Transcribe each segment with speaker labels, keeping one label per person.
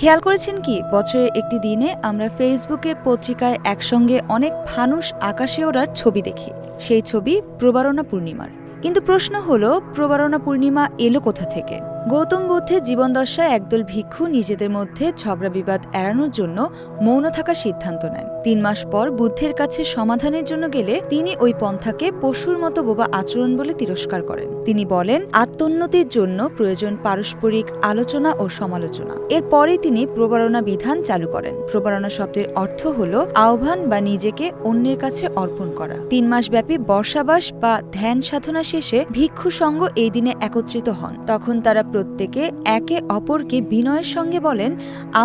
Speaker 1: খেয়াল করেছেন কি? বছরের একটি দিনে আমরা ফেসবুকে পত্রিকায় একসঙ্গে অনেক মানুষ আকাশে ওড়ার ছবি দেখি। সেই ছবি প্রবারণা পূর্ণিমার। কিন্তু প্রশ্ন হলো, প্রবারণা পূর্ণিমা এলো কোথা থেকে? গৌতম বুদ্ধের জীবনদশায় একদল ভিক্ষু নিজেদের মধ্যে ঝগড়া বিবাদ এড়ানোর জন্য মৌন থাকার সিদ্ধান্ত নেন। তিন মাস পর বুদ্ধের কাছে সমাধানের জন্য গেলে তিনি ওই পন্থাকে পশুর মতো বোবা আচরণ বলে তিরস্কার করেন। তিনি বলেন, আত্মোন্নতির জন্য প্রয়োজন পারস্পরিক আলোচনা ও সমালোচনা। এরপরে তিনি প্রবারণা বিধান চালু করেন। প্রবারণা শব্দের অর্থ হল আহ্বান বা নিজেকে অন্যের কাছে অর্পণ করা। তিন মাস ব্যাপী বর্ষাবাস বা ধ্যান সাধনা শেষে ভিক্ষু সঙ্গ এই দিনে একত্রিত হন। তখন তারা প্রত্যেকে একে অপরকে বিনয়ের সঙ্গে বলেন,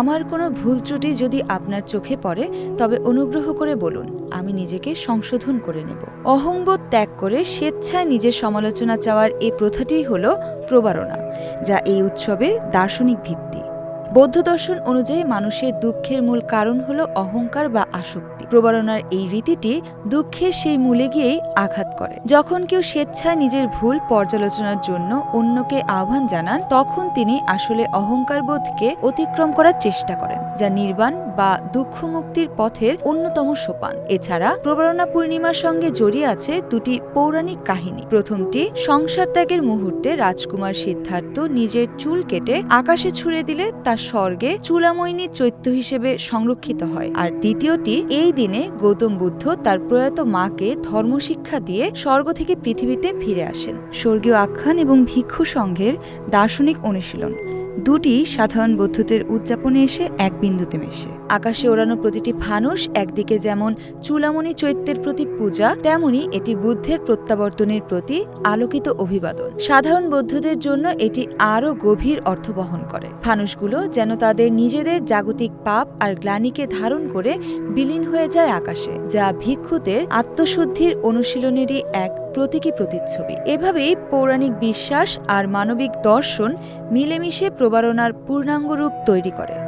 Speaker 1: আমার কোনো ভুল ত্রুটি যদি আপনার চোখে পড়ে, তবে অনুগ্রহ করে বলুন, আমি নিজেকে সংশোধন করে নেব অহংবোধ ত্যাগ করে স্বেচ্ছায় নিজের সমালোচনা চাওয়ার এই প্রথাটি হল প্রবারণা, যা এই উৎসবের দার্শনিক ভিত্তি। বৌদ্ধ দর্শন অনুযায়ী মানুষের দুঃখের মূল কারণ হল অহংকার বা আসক্তি। প্রবরণার এই রীতিটি দুঃখের সেই মূলে গিয়েই আঘাত করে। যখন কেউ স্বেচ্ছায় নিজের ভুল পর্যালোচনার জন্য অন্যকে আহ্বান জানান, তখন তিনি আসলে অহংকার বোধকে অতিক্রম করার চেষ্টা করেন, যা নির্বাণ বা দুঃখ মুক্তির পথের অন্যতম সোপান। এছাড়া প্রবরণা পূর্ণিমার সঙ্গে জড়িয়ে আছে দুটি পৌরাণিক কাহিনী। প্রথমটি, সংসার ত্যাগের মুহূর্তে রাজকুমার সিদ্ধার্থ নিজের চুল কেটে আকাশে ছুড়ে দিলে তা স্বর্গে চুলাময়নী চৈত্য হিসেবে সংরক্ষিত হয়। আর দ্বিতীয়টি, এই দিনে গৌতম বুদ্ধ তার প্রয়াত মাকে ধর্মশিক্ষা দিয়ে স্বর্গ থেকে পৃথিবীতে ফিরে আসেন। স্বর্গীয় আখ্যান এবং ভিক্ষু সংঘের দার্শনিক অনুশীলন। দুটি সাধারণ বৌদ্ধদের উদযাপনে এসে এক বিন্দুতে মেশে। আকাশে ওড়ানো প্রতিটি ফানুস একদিকে যেমন চুলামণি চৈত্যের প্রতি পূজা, তেমনি এটি বুদ্ধের প্রত্যাবর্তনের প্রতি আলোকিত অভিবাদন। সাধারণ বৌদ্ধদের জন্য এটি আরও গভীর অর্থ বহন করে। ফানুসগুলো যেন তাদের নিজেদের জাগতিক পাপ আর গ্লানিকে ধারণ করে বিলীন হয়ে যায় আকাশে, যা ভিক্ষুদের আত্মশুদ্ধির অনুশীলনেরই এক প্রতীকী প্রতিচ্ছবি। এভাবেই পৌরাণিক বিশ্বাস আর মানবিক দর্শন মিলেমিশে প্রবারণার পূর্ণাঙ্গ রূপ তৈরি করে।